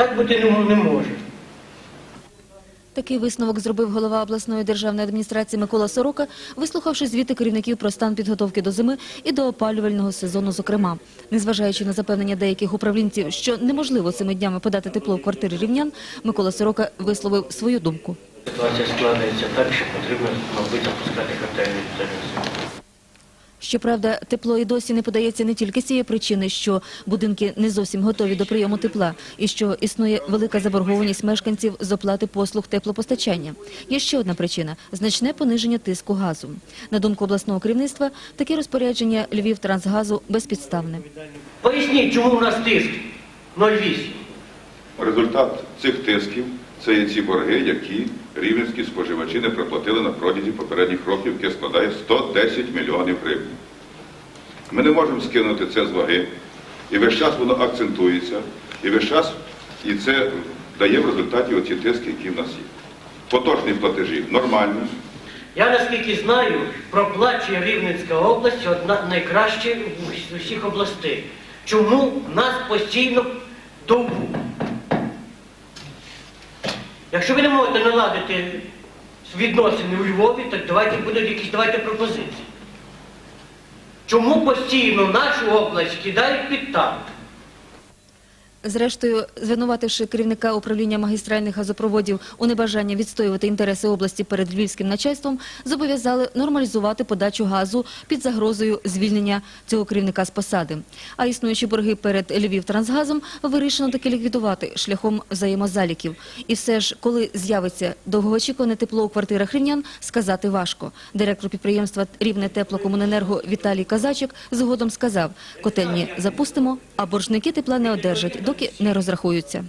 Так бути не не може. Такий висновок зробив голова обласної державної адміністрації Микола Сорока, вислухавши звіти керівників про стан підготовки до зими і до опалювального сезону. Зокрема, незважаючи на запевнення деяких управлінців, що неможливо цими днями подати тепло в квартири рівнян, Микола Сорока висловив свою думку. Ситуація складається так, що потрібно, мабуть, запускати котельні. Щоправда, тепло і досі не подається не тільки з цієї причини, що будинки не зовсім готові до прийому тепла, і що існує велика заборгованість мешканців з оплати послуг теплопостачання. Є ще одна причина – значне пониження тиску газу. На думку обласного керівництва, таке розпорядження Львівтрансгазу безпідставне. Поясніть, чому в нас тиск 0,8? Результат цих тисків це є ці борги, які рівненські споживачі не проплатили на протязі попередніх років, яке складає 110 мільйонів гривень. Ми не можемо скинути це з ваги, і весь час воно акцентується, і весь час і це дає в результаті оці тиски, які в нас є. Поточні платежі нормальні, Я наскільки знаю, проплачує Рівненська область одна найкраще з усіх областей. Чому в нас постійно довбу? Якщо ви не можете наладити відносини у Львові, то давайте будуть якісь давайте пропозиції. Чому постійно нашу область кидають під танк? Зрештою, звинувативши керівника управління магістральних газопроводів у небажанні відстоювати інтереси області перед львівським начальством, зобов'язали нормалізувати подачу газу під загрозою звільнення цього керівника з посади. А існуючі борги перед Львівтрансгазом вирішено таки ліквідувати шляхом взаємозаліків. І все ж, коли з'явиться довгоочікуване тепло у квартирах рівнян, сказати важко. Директор підприємства Рівне теплокомуненерго Віталій Казачик згодом сказав, котельні запустимо, а боржники тепла не одержать, доки не розрахуються.